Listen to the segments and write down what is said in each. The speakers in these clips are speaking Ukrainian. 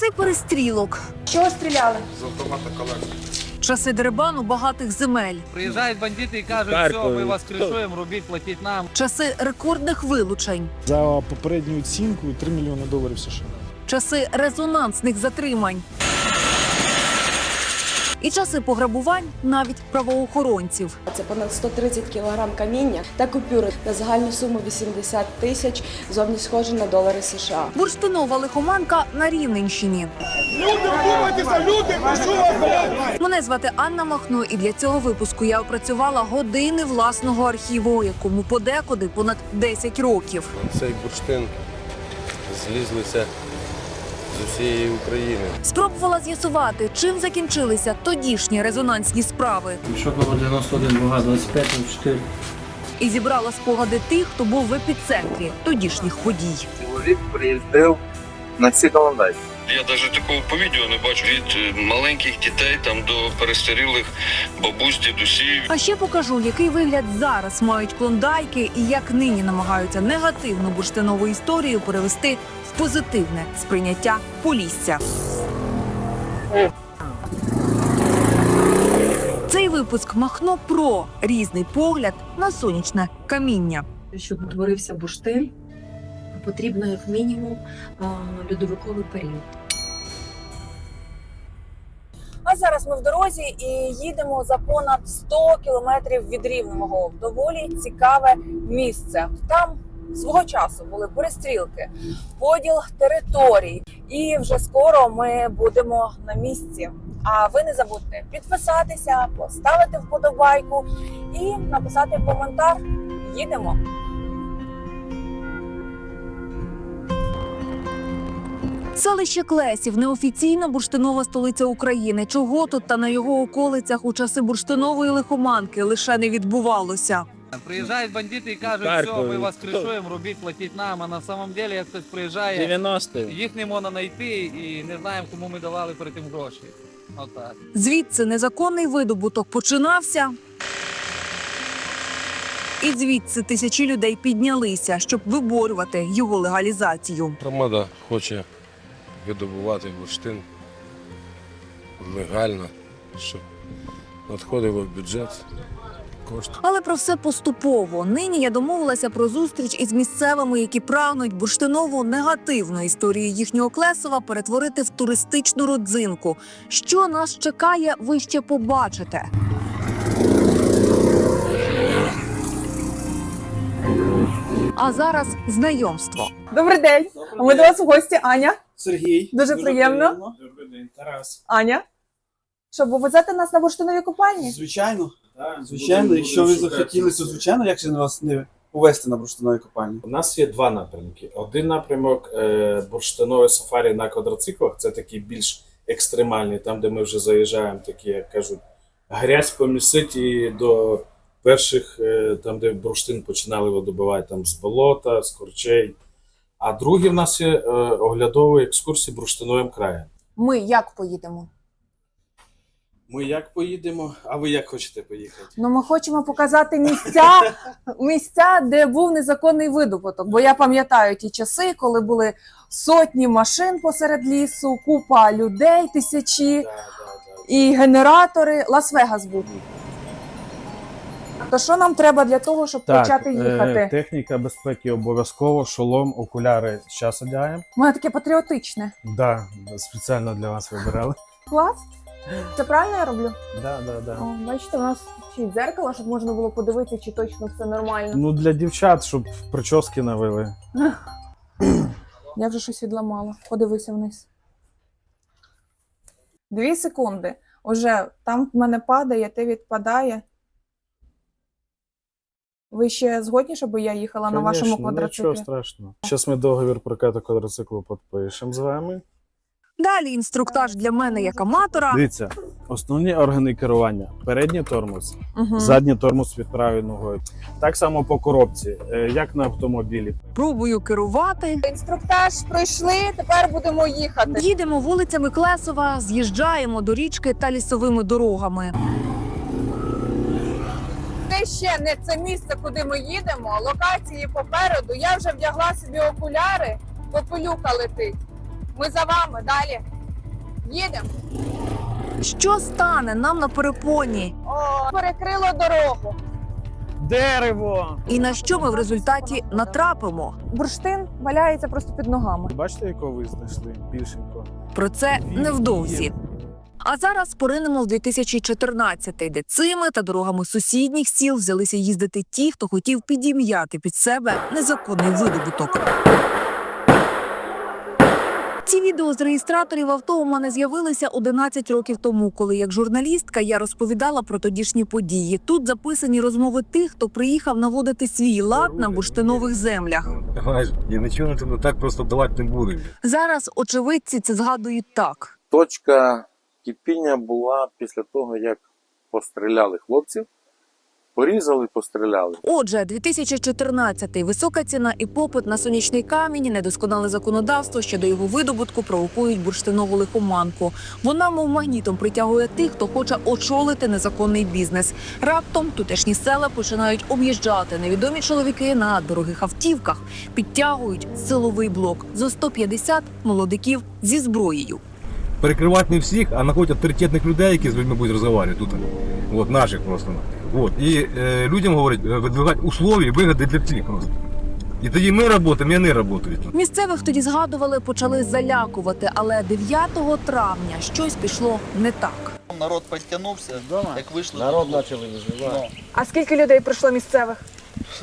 Часи перестрілок, Чого стріляли? З автомата колекції. часи дерибану багатих земель, Приїжджають бандити і кажуть, все, ми вас кришуємо, робіть, платіть нам. часи рекордних вилучень, За попередню оцінку 3 мільйони доларів США. часи резонансних затримань. І часи пограбувань навіть правоохоронців. Це понад 130 кілограм каміння та купюри на загальну суму 80 тисяч, зовні схожі на долари США. Бурштинова лихоманка на Рівненщині. Люди, вдумайтеся, люди, прошу вас, блядь! Мене звати Анна Махно, і для цього випуску я опрацювала години власного архіву, якому подекуди понад 10 років. цей бурштин злізлися з усієї України. Спробувала з'ясувати, чим закінчилися тодішні резонансні справи, Шокова 91, вага 25, 4. і зібрала спогади тих, хто був в епіцентрі тодішніх подій. чоловік приїздив на ці голландайці. Я навіть такого по відео не бачу від е, маленьких дітей там до перестарілих бабусь, дідусів. А ще покажу, який вигляд зараз мають клондайки і як нині намагаються негативну бурштинову історію перевести в позитивне сприйняття Полісся. Цей випуск Махно про різний погляд на сонячне каміння. щоб утворився бурштин, потрібно як мінімум льодовиковий період. А зараз ми в дорозі і їдемо за понад 100 кілометрів від Рівного. Доволі цікаве місце. Там свого часу були перестрілки, поділ територій, і вже скоро ми будемо на місці. А ви не забудьте підписатися, поставити вподобайку і написати коментар. Їдемо. Селище Клесів неофіційна бурштинова столиця України. Чого тут та на його околицях у часи бурштинової лихоманки лише не відбувалося. Приїжджають бандити і кажуть, все, ми вас кришуємо, робіть, платіть нам. А на самом деле, як хтось приїжджає, 90 їх не можна знайти і не знаємо, кому ми давали перед тим гроші. Отак. Звідси незаконний видобуток починався. І звідси тисячі людей піднялися, щоб виборювати його легалізацію. Громада хоче видобувати бурштин легально, щоб надходило в бюджет кошти. Але про все поступово. Нині я домовилася про зустріч із місцевими, які прагнуть бурштинову негативну історію їхнього Клесова перетворити в туристичну родзинку. Що нас чекає, ви ще побачите. А зараз знайомство. Добрий день! А ми до вас у гості, Аня. Сергій. Дуже приємно. Добрий день, Тарас. Аня. Що, повезете нас на бурштинові купальні? Звичайно. Звичайно, якщо ви захотіли, то звичайно, як же вас не увести на бурштинові купальні? У нас є два напрямки. Один напрямок е, бурштинове сафарі на квадроциклах це такий більш екстремальний, там, де ми вже заїжджаємо, такі, як кажуть, грязь помісить і до перших, е, там, де бурштин починали видобувати там, з болота, з корчей. А другий в нас є е, оглядові екскурсії бурштиновим краєм. Ми як поїдемо? Ми як поїдемо, а ви як хочете поїхати? Ну, ми хочемо показати місця, місця, де був незаконний видобуток. Бо я пам'ятаю ті часи, коли були сотні машин посеред лісу, купа людей, тисячі Да, да, да. і генератори. Лас-Вегас був. То що нам треба для того, щоб почати їхати? е, техніка безпеки обов'язково, шолом, окуляри зараз одягаємо. У мене таке патріотичне. Да, спеціально для вас вибирали. Клас. Це правильно я роблю? Да, да, да. О, бачите, у нас ще й дзеркало, щоб можна було подивитися, чи точно все нормально. Ну для дівчат, щоб прически навели. Я вже щось відламала. Подивися вниз. Дві секунди. Уже там в мене падає, те відпадає. Ви ще згодні, щоб я їхала на вашому Конечно, квадроциклі? Нічого страшного. Зараз ми договір прокату квадроциклу підпишемо з вами. Далі інструктаж для мене як аматора. Дивіться, основні органи керування: передній тормоз, Угу. задній тормоз під правою ногою. Так само по коробці, е, як на автомобілі. Пробую керувати. Інструктаж пройшли, тепер будемо їхати. Їдемо вулицями Клесова, з'їжджаємо до річки та лісовими дорогами. Це ще не це місце, куди ми їдемо. Локації попереду. Я вже вдягла собі окуляри, попелюка летить. Ми за вами далі. Їдемо. Що стане нам на перепоні? О, перекрило дорогу. Дерево! І на що ми в результаті натрапимо? Бурштин валяється просто під ногами. Бачите, якого ви знайшли? Більшенько. Про це невдовзі. А зараз поринемо в 2014-й, де цими та дорогами сусідніх сіл взялися їздити ті, хто хотів підім'яти під себе незаконний видобуток. Ці відео з реєстраторів авто у мене з'явилися 11 років тому, коли як журналістка я розповідала про тодішні події. Тут записані розмови тих, хто приїхав наводити свій лад на бурштинових землях. Я нічого не так просто давати не буду. Зараз очевидці це згадують так. Точка кипіння була після того, як постріляли хлопців, порізали, постріляли. Отже, 2014-й. висока ціна і попит на сонячний камінь, недосконале законодавство щодо його видобутку провокують бурштинову лихоманку. Вона, мов магнітом, притягує тих, хто хоче очолити незаконний бізнес. Раптом тутешні села починають об'їжджати невідомі чоловіки на дорогих автівках, підтягують силовий блок зо 150 молодиків зі зброєю. Перекривати не всіх, а знаходять авторитетних людей, які з людьми будуть розмовляти тут. От, наших просто. От. І е, людям говорять, е, видвигати условия, вигоди для всіх просто. І тоді ми працюємо, і вони працюють. Місцевих тоді згадували, почали залякувати, але 9 травня щось пішло не так. Народ підтягнувся, як вийшли. Народ почали виживати. А скільки людей прийшло місцевих?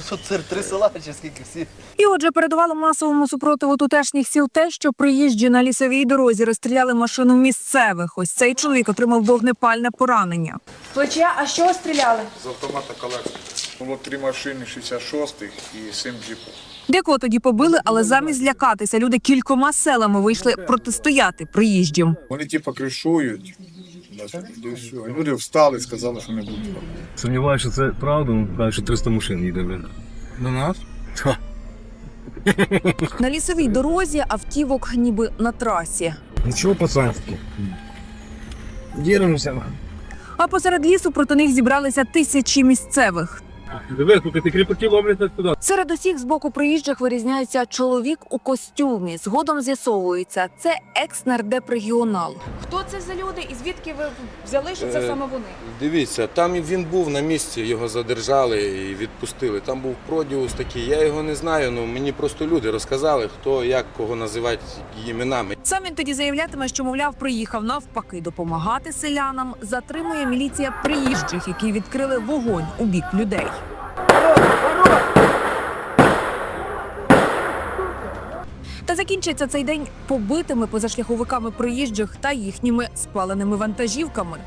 Що це три села, чи скільки всі? І отже, передувало масовому супротиву тутешніх сіл те, що приїжджі на лісовій дорозі розстріляли машину місцевих. Ось цей чоловік отримав вогнепальне поранення. Плече, а що стріляли? З автомата колекції. Було три машини 66-х і 7 джипів. Декого тоді побили, але замість злякатися люди кількома селами вийшли протистояти приїжджим. Вони типу кришують. Люди встали, сказали, що не будуть. Сумніваюся, що це правда, ну, кажуть, що 300 машин їде, блин. До нас? На лісовій дорозі автівок ніби на трасі. Нічого пацанські. Діремося. А посеред лісу проти них зібралися тисячі місцевих. Ті кріпаки ловлять туди. Серед усіх з боку приїжджих вирізняється чоловік у костюмі. Згодом з'ясовується, це екс-нардеп-регіонал. Хто це за люди і звідки ви взяли, що це Е, саме вони? Дивіться, там і він був на місці, його задержали і відпустили. Там був продіус такий, я його не знаю, ну мені просто люди розказали, хто як кого називати іменами. Сам він тоді заявлятиме, що мовляв, приїхав навпаки допомагати селянам. Затримує міліція приїжджих, які відкрили вогонь у бік людей. Та закінчиться цей день побитими позашляховиками приїжджих та їхніми спаленими вантажівками.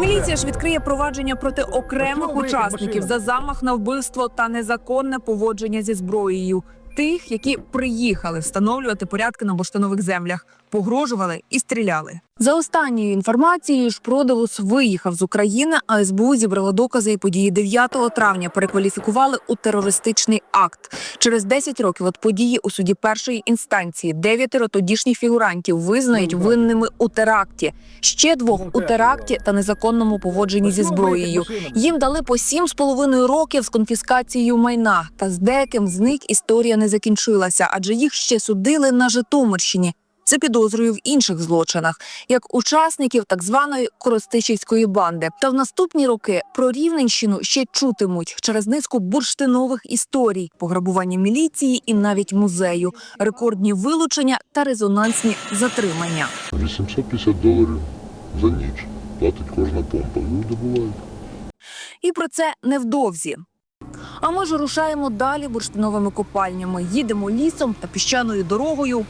Міліція ж відкриє провадження проти окремих учасників за замах на вбивство та незаконне поводження зі зброєю. Тих, які приїхали встановлювати порядки на бурштинових землях, погрожували і стріляли. За останньою інформацією, Шпродовус виїхав з України, а СБУ зібрало докази і події 9 травня перекваліфікували у терористичний акт. Через 10 років від події у суді першої інстанції дев'ятеро тодішніх фігурантів визнають винними у теракті. Ще двох у теракті та незаконному поводженні зі зброєю. Їм дали по сім з половиною років з конфіскацією майна. Та з деяким з них історія не закінчилася, адже їх ще судили на Житомирщині. Це підозрюю в інших злочинах, як учасників так званої Коростишівської банди. Та в наступні роки про Рівненщину ще чутимуть через низку бурштинових історій, пограбування міліції і навіть музею, рекордні вилучення та резонансні затримання. 850 доларів за ніч. Платить кожна помпа. Люди бувають. І про це невдовзі. А ми ж рушаємо далі бурштиновими копальнями, їдемо лісом та піщаною дорогою.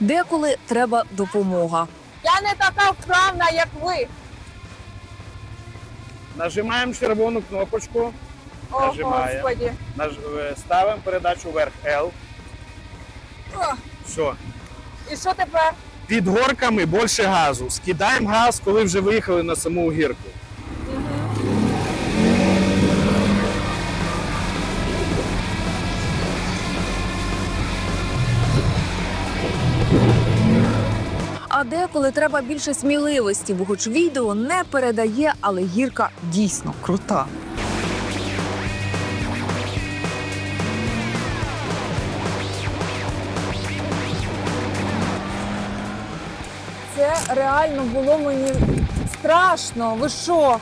Деколи треба допомога. Я не така вправна, як ви. Нажимаємо червону кнопочку, О, Нажимаємо. господі. наж- е, ставимо передачу вверх L. О, Все. і що тепер? Під горками більше газу. Скидаємо газ, коли вже виїхали на саму гірку. деколи треба більше сміливості, бо хоч відео не передає, але гірка дійсно крута. Це реально було мені страшно. Ви що?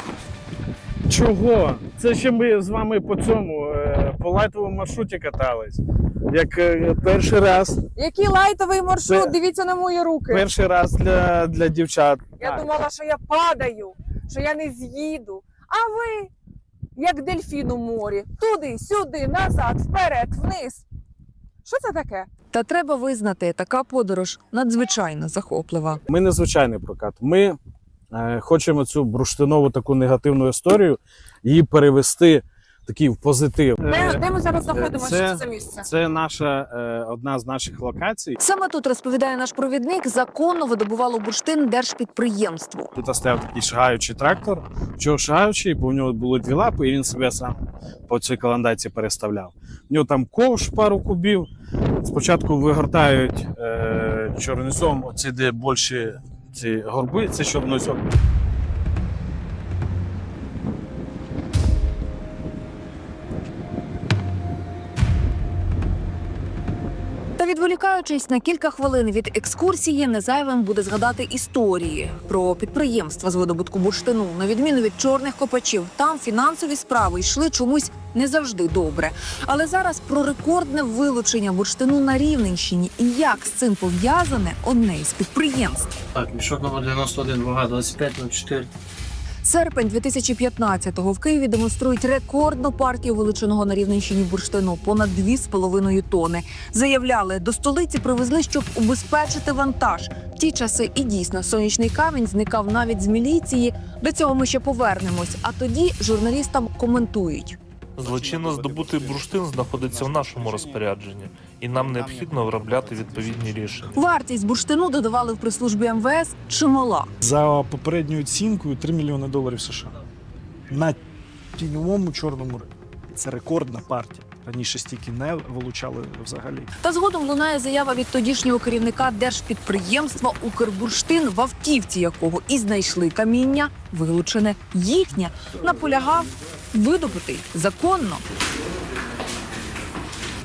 Чого? Це ще ми з вами по цьому е, по лайтовому маршруті катались. Як е, перший раз, Який лайтовий маршрут? Це- Дивіться на мої руки. перший раз для, для дівчат. Я Так. думала, що я падаю, що я не з'їду. А ви, як дельфін у морі, туди, сюди, назад, вперед, вниз. Що це таке? Та треба визнати, така подорож надзвичайно захоплива. Ми не звичайний прокат. Ми е, хочемо цю бурштинову таку негативну історію її перевести такий в позитив. Де, де ми зараз знаходимося? це- Що це місце? Це наша е, одна з наших локацій. Саме тут розповідає наш провідник, законно видобувало бурштин держпідприємство. Тут стояв такий шагаючий трактор. Чого шагаючий, бо в нього було дві лапи, і він себе сам по цій каландаці переставляв. В нього там ковш пару кубів. Спочатку вигортають е, чорнозом, оці де більші ці горби, це чорнозом. Відволікаючись на кілька хвилин від екскурсії, незайвим буде згадати історії про підприємства з видобутку бурштину. На відміну від чорних копачів, там фінансові справи йшли чомусь не завжди добре. Але зараз про рекордне вилучення бурштину на Рівненщині і як з цим пов'язане одне із підприємств. Так, мішок номер 91, вага 25,04. Серпень 2015-го в Києві демонструють рекордну партію вилученого на Рівненщині бурштину понад 2,5 тони. Заявляли, до столиці привезли, щоб убезпечити вантаж. В ті часи і дійсно сонячний камінь зникав навіть з міліції. До цього ми ще повернемось. А тоді журналістам коментують. Злочинно здобутий бурштин знаходиться в нашому розпорядженні, і нам необхідно виробляти відповідні рішення. Вартість бурштину додавали в прес-службі МВС чимала. За попередньою оцінкою 3 мільйони доларів США. На тіньовому чорному ринку. Це рекордна партія. Раніше стільки не вилучали взагалі. Та згодом лунає заява від тодішнього керівника держпідприємства Укрбурштин, в автівці якого і знайшли каміння, вилучене їхнє. Наполягав видобутий законно.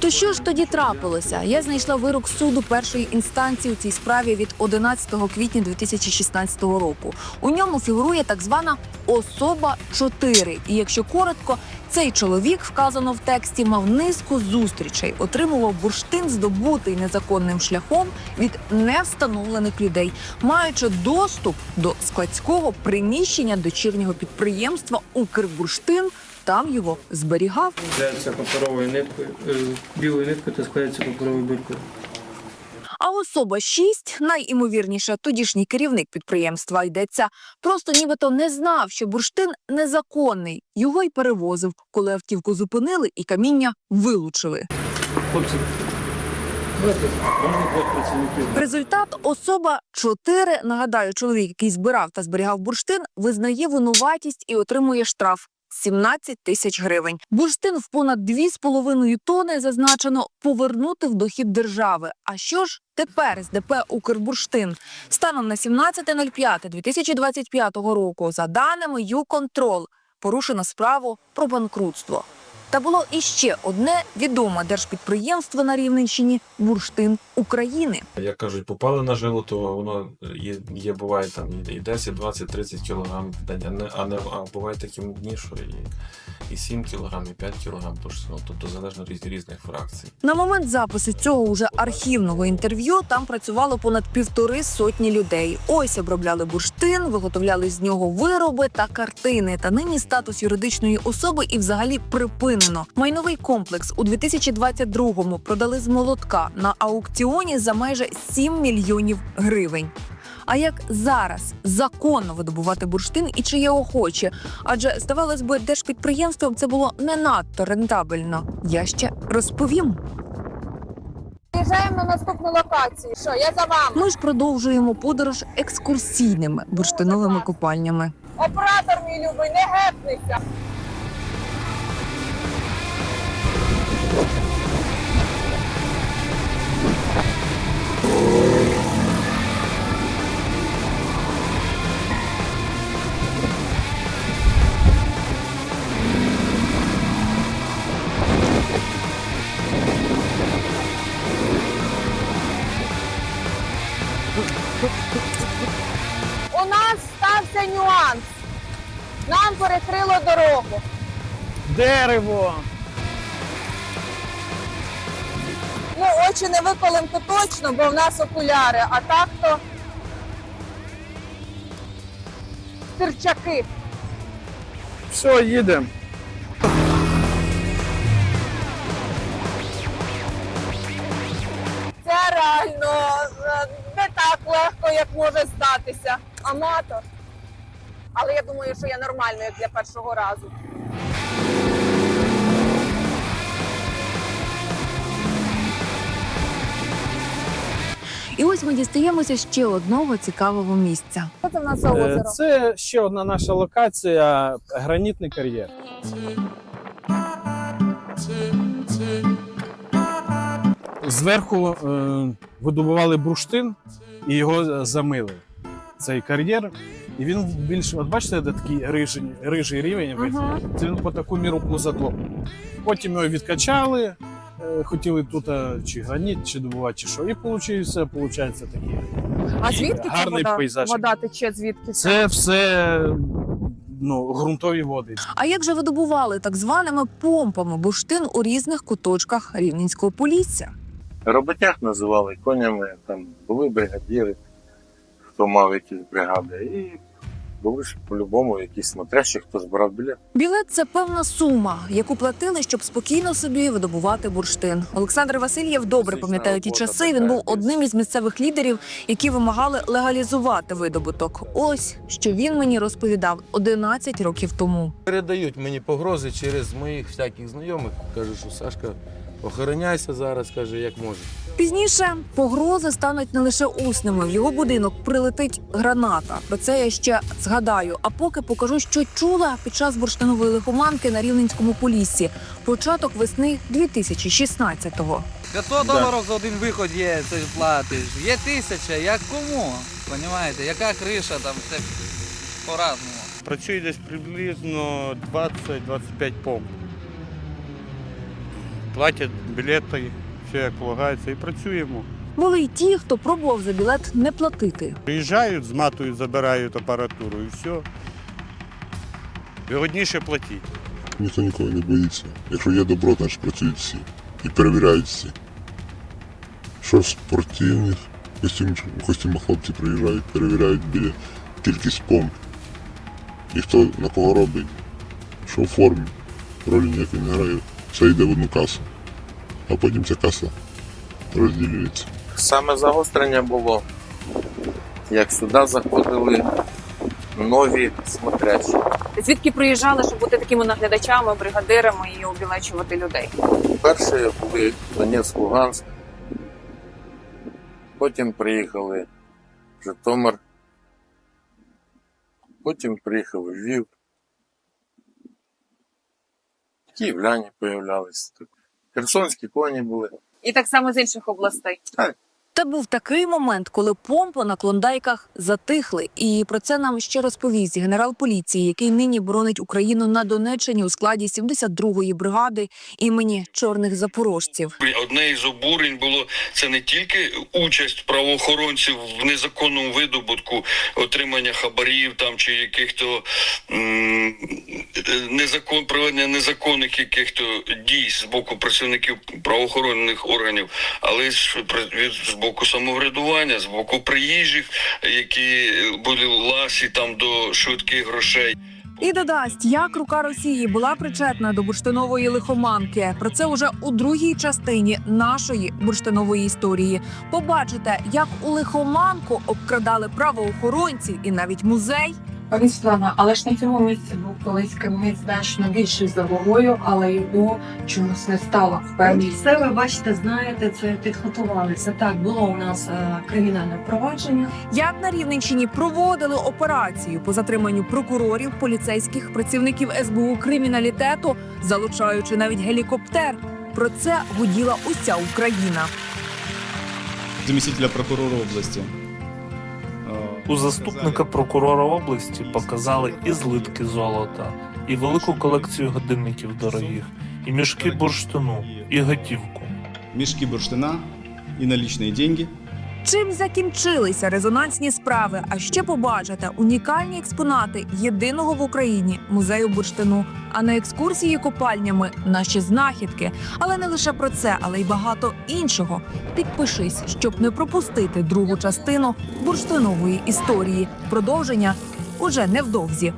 То що ж тоді трапилося? Я знайшла вирок суду першої інстанції у цій справі від 11 квітня 2016 року. У ньому фігурує так звана особа 4. І якщо коротко, цей чоловік вказано в тексті мав низку зустрічей, отримував бурштин, здобутий незаконним шляхом від невстановлених людей, маючи доступ до складського приміщення дочірнього підприємства Укрбурштин. Там його зберігав. Складається паперовою ниткою, е, білою ниткою та складається паперовою булькою. А особа 6, найімовірніше, тодішній керівник підприємства йдеться, просто нібито не знав, що бурштин незаконний. Його й перевозив, коли автівку зупинили і каміння вилучили. Хлопці. Результат особа 4, нагадаю, чоловік, який збирав та зберігав бурштин, визнає винуватість і отримує штраф. 17 тисяч гривень. Бурштин в понад 2,5 тони зазначено повернути в дохід держави. А що ж тепер з ДП Укрбурштин? Станом на 17.05.2025 року, за даними ЮКонтрол, порушено справу про банкрутство. Та було іще одне відоме держпідприємство на Рівненщині Бурштин України. Як кажуть, попали на жило, то воно є, є буває там і 10, 20, 30 кілограм в день, а не, а не а буває такі дні, що і, і 7 кілограм, і 5 кілограм, тож, ну, тобто залежно від різних фракцій. На момент запису цього уже архівного інтерв'ю там працювало понад півтори сотні людей. Ось обробляли бурштин, виготовляли з нього вироби та картини. Та нині статус юридичної особи і взагалі припинено. Майновий комплекс у 2022-му продали з молотка на аукціоні за майже 7 мільйонів гривень. А як зараз законно видобувати бурштин і чи є охочі? Адже здавалось би, держпідприємством це було не надто рентабельно. Я ще розповім. Приїжджаємо на наступну локацію. Що, я за вами? Ми ж продовжуємо подорож екскурсійними бурштиновими купальнями. Оператор мій любий, не гепнися. Дерево! Ну, очі не виколем то точно, бо в нас окуляри, а так то стирчаки. Все, їдемо. Це реально е, не так легко, як може статися. Аматор. Але я думаю, що я нормально, як для першого разу. І ось ми дістаємося ще одного цікавого місця. Це в нас Е, озеро? Це ще одна наша локація гранітний кар'єр. Зверху е, видобували бурштин і його замили. Цей кар'єр. І він більш, от бачите, де такий рижий, рижий рівень, це він по таку міру позадло. Потім його відкачали, е, хотіли тут е, чи граніт, чи добувати, чи що. І вийшло, виходить такий А звідки гарний вода, пейзаж. вода тече? Звідки Це все ну, ґрунтові води. А як же видобували так званими помпами бурштин у різних куточках Рівненського полісся? Роботяг називали конями, там були бригадіри, хто мав якісь бригади, і були ж по-любому якісь смотрящі, хто збирав білет. Білет це певна сума, яку платили, щоб спокійно собі видобувати бурштин. Олександр Васильєв добре пам'ятає ті часи. Він був одним із місцевих лідерів, які вимагали легалізувати видобуток. Ось що він мені розповідав 11 років тому. Передають мені погрози через моїх всяких знайомих. Кажуть, що Сашка, охороняйся зараз, каже, як можеш. Пізніше погрози стануть не лише усними. В його будинок прилетить граната. Про це я ще згадаю. А поки покажу, що чула під час бурштинової лихоманки на Рівненському поліссі. Початок весни 2016-го. 500 доларів за один виход є, це платиш. Є тисяча, як кому? Понімаєте, яка криша там, це по-разному. Працює десь приблизно 20-25 помп. Платять білети, все як полагається, і працюємо. Були й ті, хто пробував за білет не платити. Приїжджають, зматують, забирають апаратуру і все. Вигодніше платіть. Ніхто нікого не боїться. Якщо є добро, значить працюють всі. І перевіряють всі. Що в спортивних костюмах, костюмах хлопці приїжджають, перевіряють біля кількість помп. І хто на кого робить, що в формі, ролі ніякої не грає. Все йде в одну касу. А потім ця каса розділюється. Саме загострення було, як сюди заходили нові смотрящі. Звідки приїжджали, щоб бути такими наглядачами, бригадирами і обілечувати людей? Перші були Донецьк, Луганськ, потім приїхали в Житомир, потім приїхали в Львів. Київляні появлялись. Херсонські коні були. І так само з інших областей. Та був такий момент, коли помпи на клондайках затихли, і про це нам ще розповість генерал поліції, який нині боронить Україну на Донеччині у складі 72-ї бригади імені чорних запорожців. Одне із обурень було це не тільки участь правоохоронців в незаконному видобутку, отримання хабарів там чи яких-то незакон проведення незаконних яких-то дій з боку працівників правоохоронних органів, але ж від боку самоврядування, з боку приїжджих, які були ласі там до швидких грошей. І додасть, як рука Росії була причетна до бурштинової лихоманки. Про це уже у другій частині нашої бурштинової історії. Побачите, як у лихоманку обкрадали правоохоронці і навіть музей. Пані Світлана, але ж на цьому місці був колись керівник значно більший за вагою, але його чомусь не стало впевнений. Все ви бачите, знаєте, це підготувалися. Так, було у нас е, кримінальне провадження. Як на Рівненщині проводили операцію по затриманню прокурорів, поліцейських, працівників СБУ криміналітету, залучаючи навіть гелікоптер. Про це гуділа уся Україна. заместителя прокурора области. У заступника прокурора області показали і злитки золота, і велику колекцію годинників дорогих, і мішки бурштину, і готівку. Мішки бурштина і налічні деньги Чим закінчилися резонансні справи? А ще побачите унікальні експонати єдиного в Україні музею бурштину. А на екскурсії копальнями наші знахідки. Але не лише про це, але й багато іншого. Підпишись, щоб не пропустити другу частину бурштинової історії. Продовження уже невдовзі.